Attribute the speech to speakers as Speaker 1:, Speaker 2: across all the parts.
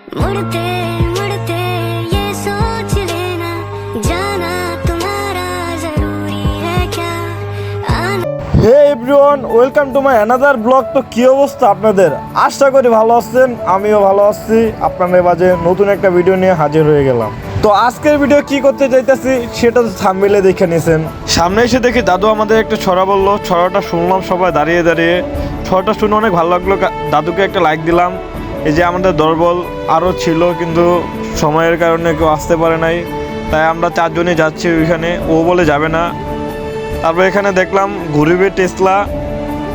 Speaker 1: मुड़ते मुड़ते ये सोच लेना जाना तुम्हारा जरूरी है क्या आना
Speaker 2: hey everyone welcome to my another blog তো কী অবস্থা আপনাদের আশা করি ভালো আছেন আমিও ভালো আছি আপনাদের মাঝে নতুন একটা ভিডিও নিয়ে হাজির হয়ে গেলাম তো আজকের ভিডিও কি করতে চাইতেছি সেটা তো থামবিলে দেখে নিয়েছেন সামনে এসে দেখি দাদু আমাদের একটা ছড়া বললো ছড়াটা শুনলাম সবাই দাঁড়িয়ে দাঁড়িয়ে ছড়াটা শুনে অনেক ভালো লাগলো কা- দাদুকে একটা লাইক দিলাম এই যে আমাদের দলবল আরও ছিল, কিন্তু সময়ের কারণে কেউ আসতে পারে নাই। তাই আমরা চারজনই যাচ্ছি ওইখানে, ও বলে যাবে না। তারপর এখানে দেখলাম ঘুরিবে টেসলা।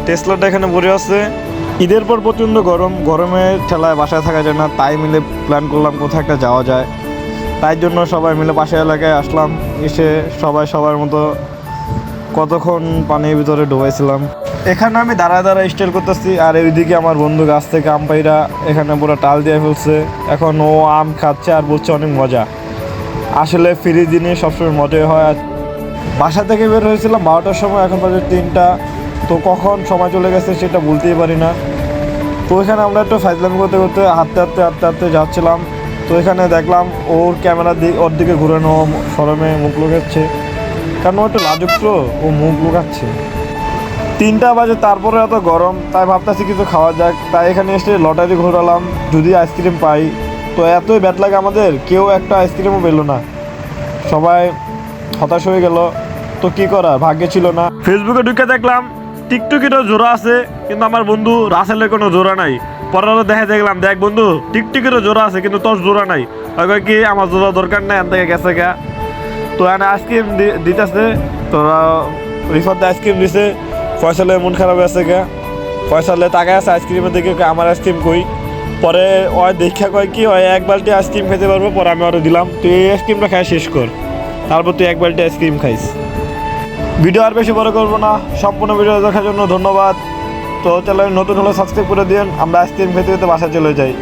Speaker 2: টেসলাটা এখানে ভরে আছে। ঈদের পর প্রচণ্ড গরম, গরমে ঠেলায় বাসায় থাকা যায় না, তাই মিলে প্ল্যান করলাম কোথাও একটা যাওয়া যায়। তাই জন্য সবাই মিলে পাশের এলাকায় আসলাম, এসে সবাই সবার মতো কতক্ষণ পানির ভিতরে ডুবাইছিলাম। এখানে আমি দাঁড়ায় দাঁড়ায় স্টাইল করতেছি, আর এইদিকে আমার বন্ধু গাছ থেকে আম পাইরা এখানে পুরো টাল দিয়ে ফেলছে। এখন ও আম খাচ্ছে আর বলছে অনেক মজা। আসলে ফ্রি দিনে সবসময় মজাই হয়, আর বাসা থেকে বের হয়েছিলাম বারোটার সময়, এখন বাজে তিনটা। তো কখন সময় চলে গেছে সেটা বলতেই পারি না। তো এখানে আমরা একটু ফাইজলামি করতে করতে হাঁটতে হাঁটতে হাঁটতে হাঁটতে যাচ্ছিলাম। তো এখানে দেখলাম ওর ক্যামেরা দিয়ে ওর দিকে ঘুরানো সরমে মুখ লুকাচ্ছে। কারণ ও একটু লাজুক তো ও মুখ লুকাচ্ছে। তিনটা বাজে, তারপরে এত গরম, তাই ভাবতেছি কিছু খাওয়া যাক। তাই এখানে এসে লটারি ঘোরালাম, যদি আইসক্রিম পাই। তো এতই ব্যাট লাগে আমাদের, কেউ একটা আইসক্রিমও পেল না। সবাই হতাশ হয়ে গেল। তো কি করা, ভাগ্যে ছিল না। ফেসবুকে ঢুকে দেখলাম, টিকটকিরও জোড়া আছে, কিন্তু আমার বন্ধু রাসেলের কোনো জোড়া নাই। পরে দেখে দেখলাম, দেখ বন্ধু, টিকটকিরও জোড়া আছে, কিন্তু তোর জোড়া নাই। কি, আমার জোড়া দরকার নাই এর থেকে গেছে গা। তো এখানে আইসক্রিম দিতেছে, তোরা রিফার আইসক্রিম দিছে ফয়সালে মন খারাপ আছে গা। ফয়সালে তাকায় আছে আইসক্রিমের দিকে আমার আইসক্রিম কই? পরে ওই দেখা কয় কি ওই এক বালতি আইসক্রিম খেতে পারব, পরে আমি ওরা দিলাম। তুই এই আইসক্রিমটা খাই শেষ কর। তারপর তুই এক বালতি আইসক্রিম খাইস। ভিডিও আর বেশি বড় করব না, সম্পূর্ণ ভিডিও দেখার জন্য ধন্যবাদ। তো চ্যানেল নতুন হলে সাবস্ক্রাইব করে দিন আমরা আইসক্রিম খেতে খেতে বাসা চলে যাই।